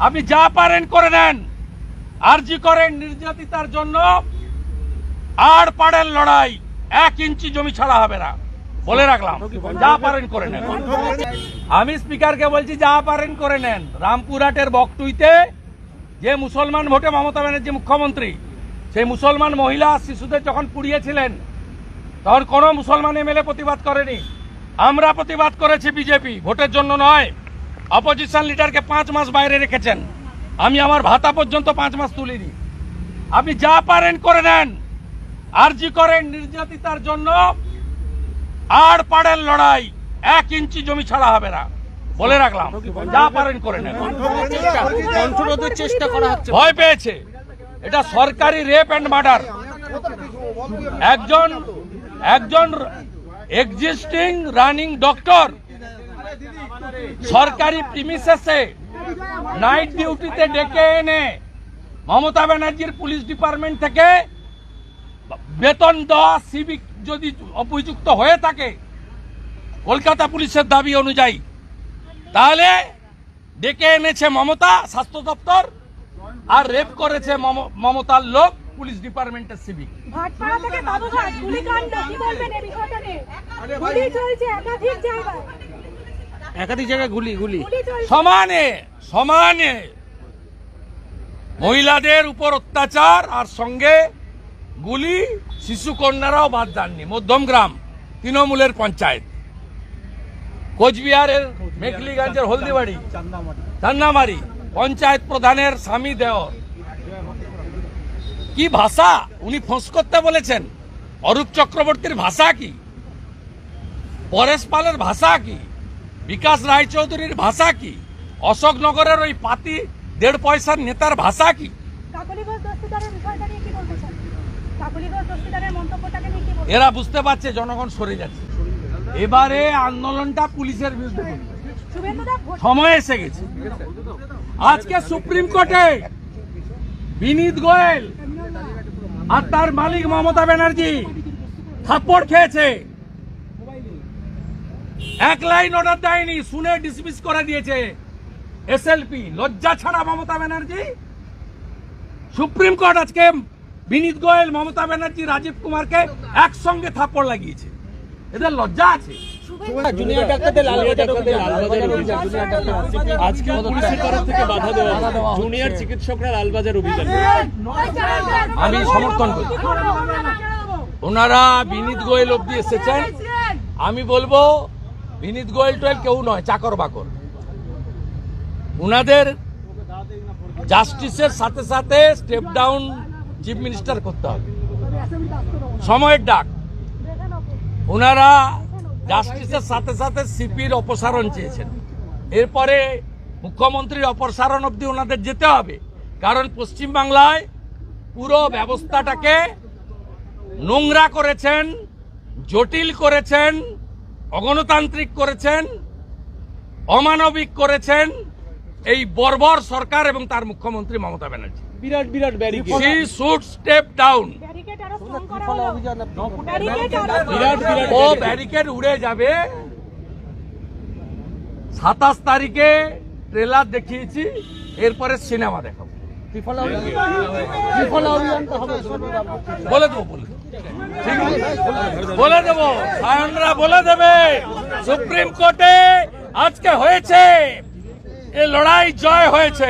আপনি যা পারেন করে নেন আরজি করেন নির্যাতিতার জন্য। আর পাড়ের লড়াই। এক ইঞ্চি জমি ছাড়া হবে না। বলে রাখলাম, যা পারেন করে নেন। আমি স্পিকারকে বলছি, যা পারেন করে নেন। রামপুরহাটের বকটুইতে যে মুসলমান ভোটে মমতা ব্যানার্জি মুখ্যমন্ত্রী, সেই মুসলমান মহিলা শিশুদের যখন পুড়িয়েছিলেন, তখন কোনো মুসলমান এমএলএ প্রতিবাদ করেনি। আমরা প্রতিবাদ করেছি বিজেপি, ভোটের জন্য নয়। অপোজিশন লিডারকে পাঁচ মাস বাইরে রেখেছেন। আমি আমার ভাতা পর্যন্ত পাঁচ মাস তুলিনি। আপনি যা পারেন করে নেন। আরজি করেন নির্যাতিতার জন্য। আর পাড়ের লড়াই। এক ইঞ্চি জমি ছাড়া হবে না। বলে রাখলাম যা পারেন করে নেন। চেষ্টা করা হচ্ছে। ভয় পেয়েছে। এটা সরকারি রেপ অ্যান্ড মার্ডার। একজন একজন এক্সিস্টিং রানিং ডক্টর সরকারি প্রিমিসেসে নাইট ডিউটিতে ডেকে এনে মমতা ব্যানার্জির পুলিশ ডিপার্টমেন্ট থেকে বেতন দেওয়া সিভিক যদি অভিযুক্ত হয়ে থাকে কলকাতা পুলিশের দাবি অনুযায়ী তাহলে ডেকে এনেছে মমতা স্বাস্থ্য দপ্তর আর রেপ করেছে মম- মমতার লোক পুলিশ ডিপার্টমেন্টের সিভিক ভাটপাড়া থেকে বাবুঘাট গুলিকাণ্ড কি বলবেন এই বিষয়টা নিয়ে? গুলি চলছে একাধিক জায়গায়। একাধিক জায়গায় গুলি গুলি। সমানে সমানে মহিলাদের উপর অত্যাচার আর সঙ্গে গুলি শিশু কন্যারাও বাদ যাননি। মধ্যমগ্রাম তৃণমূলের পঞ্চায়েত। কোচবিহারের মেখলিগঞ্জের হলদিবাড়ি চান্নামারি পঞ্চায়েত প্রধানের স্বামী দেওর। কি ভাষা? উনি ফোঁস করতে বলেছেন। অরূপ চক্রবর্তীর ভাষা কি? পরেশ পালের ভাষা কি? বিকাশ রায়চৌধুরীর ভাষা কি? অশোকনগরের ওই পাতি দেড় পয়সার নেতার ভাষা কি? এরা বুঝতে পারছে জনগণ সরে যাচ্ছে। এবারে আন্দোলনটা পুলিশের বিরুদ্ধে সময় এসে গেছে। আজকে সুপ্রিম কোর্টে বিনীত গোয়েল আর তার মালিক মমতা ব্যানার্জি থাপ্পড় খেয়েছে। এক লাইন অর্ডার দেয়নি শুনে ডিসমিস করে দিয়েছে এসএলপি লজ্জা ছাড়া মমতা ব্যানার্জি? সুপ্রিম কোর্ট আজকে বিনীত গোয়েল মমতা ব্যানার্জি রাজীব কুমারকে একসঙ্গে থাপ্পড় লাগিয়েছে। এদের লজ্জা আছে। জুনিয়র ডাক্তারদের আজকে পুলিশের তরফ থেকে বাধা দেওয়া বাধা দেওয়া হচ্ছে। হচ্ছে। জুনিয়র চিকিৎসকরা লালবাজার অভিযান। আমি সমর্থন করি। ওনারা বিনীত গোয়েল অব্দি এসেছেন। আমি বলব বিনীত গোয়েল টোয়েল কেউ নয়, চাকর বাকর। উনাদের জাস্টিসের সাথে সাথে স্টেপ ডাউন চিফ মিনিস্টার করতে হবে। সময়ের ডাক। ওনারা জাস্টিসের সাথে সাথে সিপির অপসারণ চেয়েছেন। এরপরে মুখ্যমন্ত্রীর অপসারণ অবধি ওনাদের যেতে হবে। কারণ পশ্চিমবাংলায় পুরো ব্যবস্থাটাকে নোংরা করেছেন, জটিল করেছেন অগণতান্ত্রিক করেছেন অমানবিক করেছেন এই বর্বর সরকার এবং তার মুখ্যমন্ত্রী মমতা ব্যানার্জি। বিরাট বিরাট barricade she should step down O barricade উড়ে যাবে। সাতাশ তারিখে ট্রেলার দেখিয়েছি এরপরে সিনেমা দেখাবো। বলে দেবো বলে দেবো। ঠিক আছে? বলে দেবো সায়নরা বলে দেবে সুপ্রিম কোর্টে আজকে হয়েছে এ লড়াই জয় হয়েছে